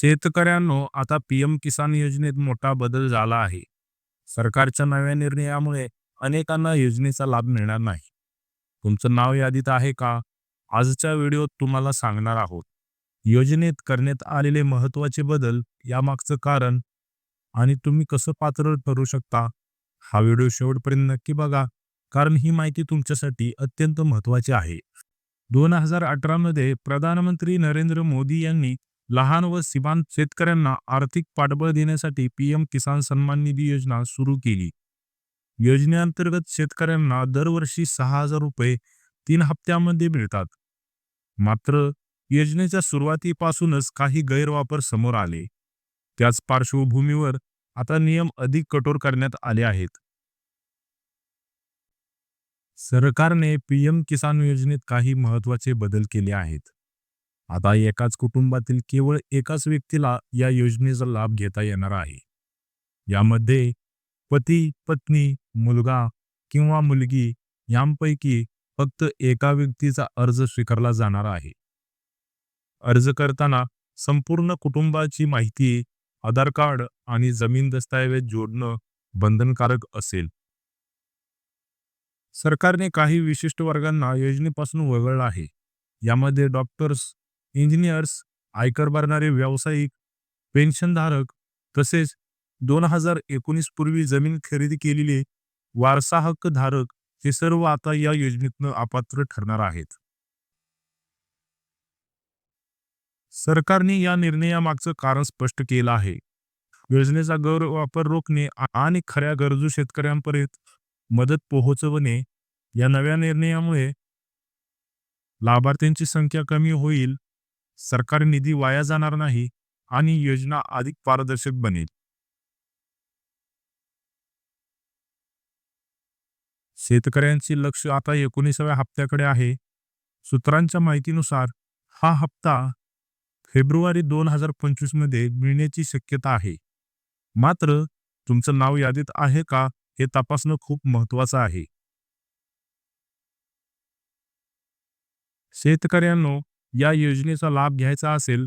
शेतकऱ्यांनो आता पीएम किसान योजनेत मोठा बदल झाला आहे. सरकारच्या नव्या निर्णयामुळे अनेकांना योजनेचा लाभ मिळणार नाही. तुमचं नाव यादीत आहे का? आजच्या व्हिडिओत तुम्हाला सांगणार आहोत. योजनेत करण्यात आलेले महत्त्वाचे बदल यामागचं कारण आणि तुम्ही कसं पात्र ठरू शकता? हा व्हिडिओ शेवटपर्यंत नक्की बघा कारण ही माहिती तुमच्यासाठी अत्यंत महत्त्वाची आहे. दोन हजार अठरामध्ये प्रधानमंत्री नरेंद्र मोदी यांनी लहान व सीमांत शेतकऱ्यांना आर्थिक पाठबळ देण्यासाठी पीएम किसान सन्मान निधी योजना सुरू केली. योजनेअंतर्गत शेतकऱ्यांना दरवर्षी सहा हजार रुपये तीन हप्त्यामध्ये मिळतात. मात्र योजनेच्या सुरुवातीपासूनच काही गैरवापर समोर आले. त्याच पार्श्वभूमीवर आता नियम अधिक कठोर करण्यात आले आहेत. सरकारने पीएम किसान योजनेत काही महत्त्वाचे बदल केले आहेत. आता एकाच कुटुंबातील केवळ एकाच व्यक्तीला या योजनेचा लाभ घेता येणार आहे. यामध्ये पती पत्नी मुलगा किंवा मुलगी यांपैकी फक्त एका व्यक्तीचा अर्ज स्वीकारला जाणार आहे. अर्ज करताना संपूर्ण कुटुंबाची माहिती आधार कार्ड आणि जमीन दस्तऐवज जोडणं बंधनकारक असेल. सरकारने काही विशिष्ट वर्गांना योजनेपासून वगळलं आहे. यामध्ये डॉक्टर्स इंजिनियर्स आयकर भरणारे व्यावसायिक पेन्शनधारक तसेच दोन हजार एकोणीस पूर्वी जमीन खरेदी केलेले वारसा हक्क धारक हे सर्व आता या योजनेतनं अपात्र ठरणार आहेत. सरकारने या निर्णयामागचं कारण स्पष्ट केलं आहे. योजनेचा गैरवापर रोखणे आणि खऱ्या गरजू शेतकऱ्यांपर्यंत मदत पोहोचवणे या नव्या निर्णयामुळे लाभार्थ्यांची संख्या कमी होईल सरकारी निधी वाया जाणार नाही आणि योजना अधिक पारदर्शक बनेल. शेतकऱ्यांचे लक्ष आता एकोणीसाव्या हप्त्याकडे आहे. सूत्रांच्या माहितीनुसार हा हप्ता फेब्रुवारी दोन हजार पंचवीसमध्ये मिळण्याची शक्यता आहे. मात्र तुमचं नाव यादीत आहे का हे तपासणं खूप महत्वाचं आहे. शेतकऱ्यांनो या योजनेचा लाभ घ्यायचा असेल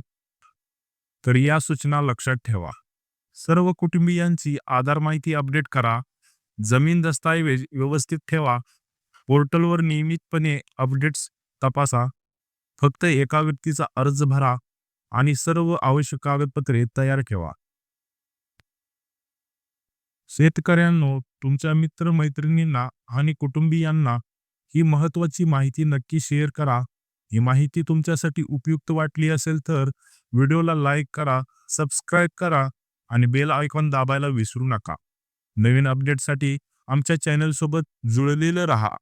तर या सूचना लक्षात ठेवा. सर्व कुटुंबियांची आधार माहिती अपडेट करा. जमीन दस्तऐवज व्यवस्थित ठेवा. पोर्टलवर नियमितपणे अपडेट्स तपासा. फक्त एका व्यक्तीचा अर्ज भरा आणि सर्व आवश्यक कागदपत्रे तयार ठेवा. शेतकऱ्यांनो तुमच्या मित्रमैत्रिणींना आणि कुटुंबियांना ही महत्वाची माहिती नक्की शेअर करा. ही माहिती तुमच्यासाठी उपयुक्त वाटली असेल तर व्हिडिओला लाईक करा सबस्क्राईब करा आणि बेल आयकॉन दाबायला विसरू नका. नवीन अपडेटसाठी आमच्या चॅनलसोबत जुळलेलं रहा.